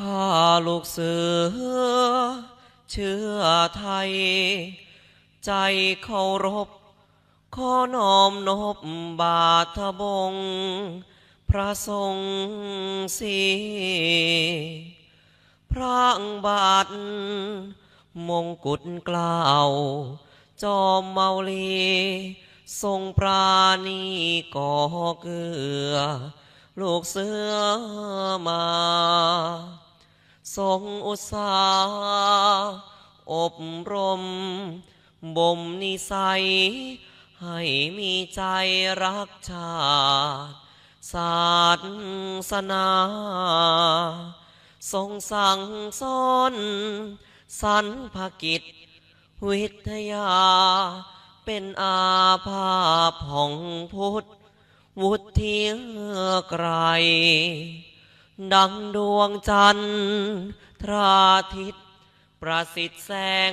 ข้าลูกเสือ เชื่อไทย ใจเคารพ ขอน้อมนบบาทบง พระทรงสีพระบาท มงกุฎกล้าว จอมเมาลีทรงปราณีก่อเกลือ ลูกเสือมา ทรงอุตสาหอบรม บ่มนิสัย ให้มีใจรักชาติศาสนา ทรงสั่งสอนสรรพกิจ วิทยา เป็นอาภาพของพุทธ วุฒิไกร ดังดวงจันทร์ทราทิต ประสิทธิ์แสง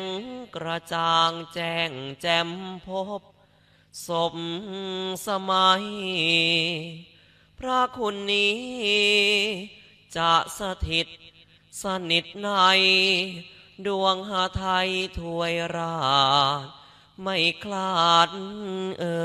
กระจ่างแจ้งแจ่มพบ สมสมัย พระคุณนี้ จะสถิต สนิทใน ดวงหาไทยถวยราช ไม่คลาดเอ่